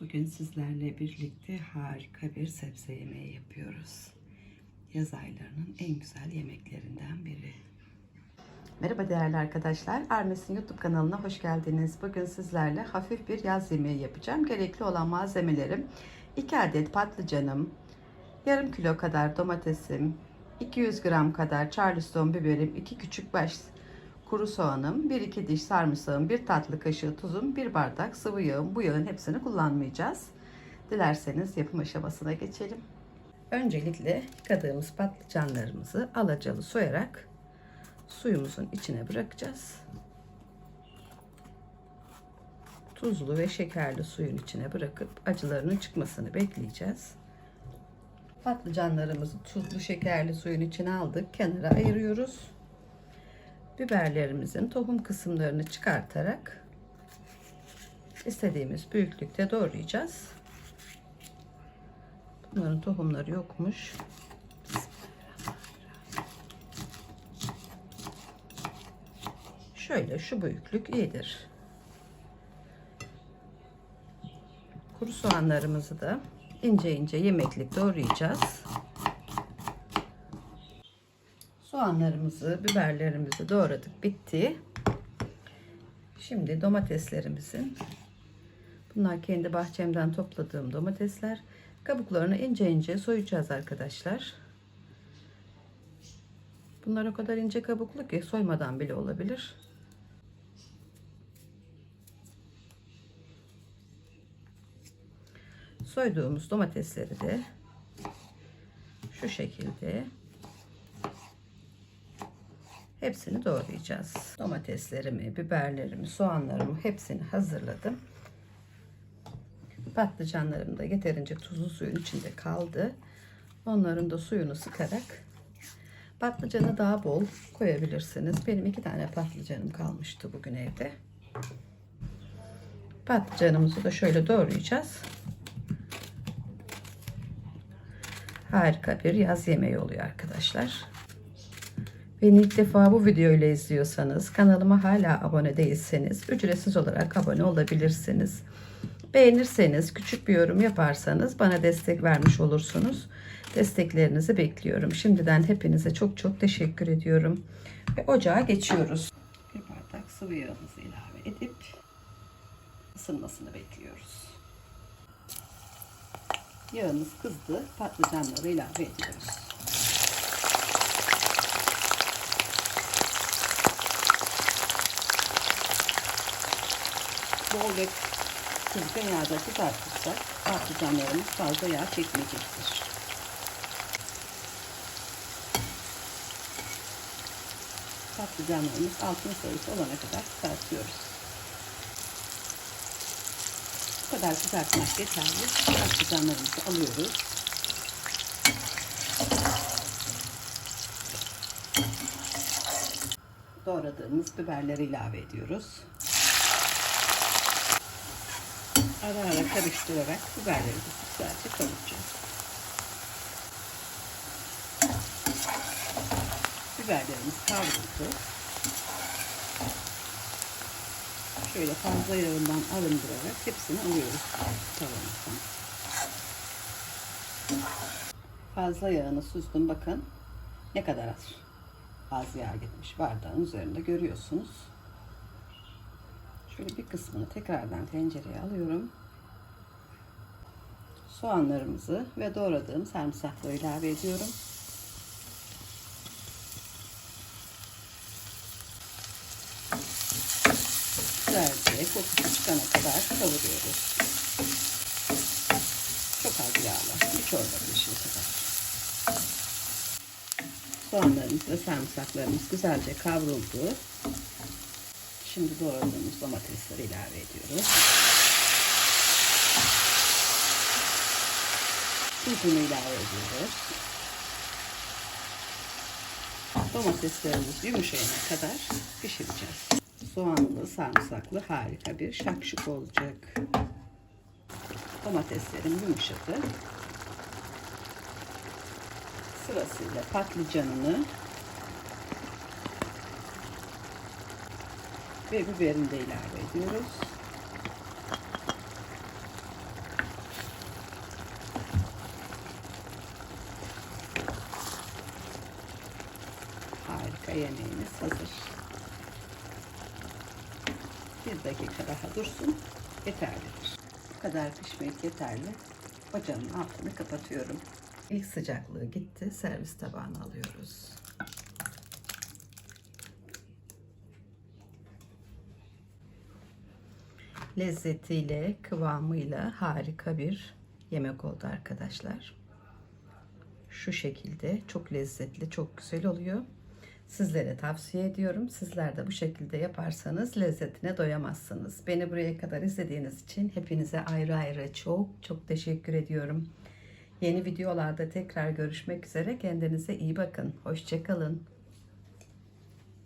Bugün sizlerle birlikte harika bir sebze yemeği yapıyoruz. Yaz aylarının en güzel yemeklerinden biri. Merhaba değerli arkadaşlar. Arnes'in YouTube kanalına hoş geldiniz. Bugün sizlerle hafif bir yaz yemeği yapacağım. Gerekli olan malzemelerim 2 adet patlıcanım, yarım kilo kadar domatesim, 200 gram kadar charleston biberim, 2 küçük baş kuru soğanım, 1-2 diş sarımsağım, 1 tatlı kaşığı tuzum, 1 bardak sıvı yağım. Bu yağın hepsini kullanmayacağız. Dilerseniz yapım aşamasına geçelim. Öncelikle yıkadığımız patlıcanlarımızı alacalı soyarak suyumuzun içine bırakacağız. Tuzlu ve şekerli suyun içine bırakıp acılarının çıkmasını bekleyeceğiz. Patlıcanlarımızı tuzlu şekerli suyun içine aldık. Kenara ayırıyoruz biberlerimizin tohum kısımlarını çıkartarak istediğimiz büyüklükte doğrayacağız. Bunların tohumları yokmuş. Şöyle şu büyüklük iyidir. Kuru soğanlarımızı da ince ince yemeklik doğrayacağız. Soğanlarımızı, biberlerimizi doğradık. Bitti. Şimdi domateslerimizin bunlar kendi bahçemden topladığım domatesler. Kabuklarını ince ince soyacağız arkadaşlar. Bunlar o kadar ince kabuklu ki soymadan bile olabilir. Soyduğumuz domatesleri de şu şekilde Hepsini doğrayacağız. Domateslerimi, biberlerimi, soğanlarımı hepsini hazırladım. Patlıcanlarım da yeterince tuzlu suyun içinde kaldı. Onların da suyunu sıkarak patlıcanı daha bol koyabilirsiniz. Benim iki tane patlıcanım kalmıştı bugün evde. Patlıcanımızı da şöyle doğrayacağız. Harika bir yaz yemeği oluyor arkadaşlar. Beni ilk defa bu videoyla izliyorsanız, kanalıma hala abone değilseniz ücretsiz olarak abone olabilirsiniz. Beğenirseniz, küçük bir yorum yaparsanız bana destek vermiş olursunuz. Desteklerinizi bekliyorum. Şimdiden hepinize çok çok teşekkür ediyorum. Ve ocağa geçiyoruz. Bir bardak sıvı yağımızı ilave edip ısınmasını bekliyoruz. Yağımız kızdı. Patlıcanları ilave ediyoruz. Bol ve kızgın yağda kızartırsak patlıcanlarımız fazla yağ çekmeyecektir. Patlıcanlarımız altın sarısı olana kadar kızartıyoruz. Bu kadar kızartmak yeterli. Patlıcanlarımızı alıyoruz. Doğradığımız biberleri ilave ediyoruz. Ara ara karıştırarak biberleri güzelce kavuracağız. Biberlerimiz kavruldu. Şöyle fazla yağından arındırarak hepsini alıyoruz tavamızdan. Fazla yağını süzdüm bakın ne kadar az az yağ gitmiş bardağın üzerinde görüyorsunuz. Şöyle bir kısmını tekrardan tencereye alıyorum. Soğanlarımızı ve doğradığım sarımsakları ilave ediyorum. Güzelce kokusu çıkana kadar kavuruyoruz. Çok az yağla, bir çorba kaşığı kadar. Soğanlarımız ve sarımsaklarımız güzelce kavruldu. Şimdi doğradığımız domatesleri ilave ediyoruz. Tuzunu ilave ediyoruz. Domateslerimiz yumuşayana kadar pişireceğiz. Soğanlı, sarımsaklı harika bir şakşuk olacak. Domateslerim yumuşadı. Sırasıyla patlıcanını ve biberini de ilave ediyoruz. Harika yemeğimiz hazır. Bir dakika daha dursun. Yeterlidir. Bu kadar pişmek yeterli. Ocağın altını kapatıyorum. İlk sıcaklığı gitti. Servis tabağına alıyoruz. Lezzetiyle, kıvamıyla harika bir yemek oldu arkadaşlar. Şu şekilde çok lezzetli, çok güzel oluyor. Sizlere tavsiye ediyorum. Sizler de bu şekilde yaparsanız lezzetine doyamazsınız. Beni buraya kadar izlediğiniz için hepinize ayrı ayrı çok çok teşekkür ediyorum. Yeni videolarda tekrar görüşmek üzere. Kendinize iyi bakın. Hoşçakalın.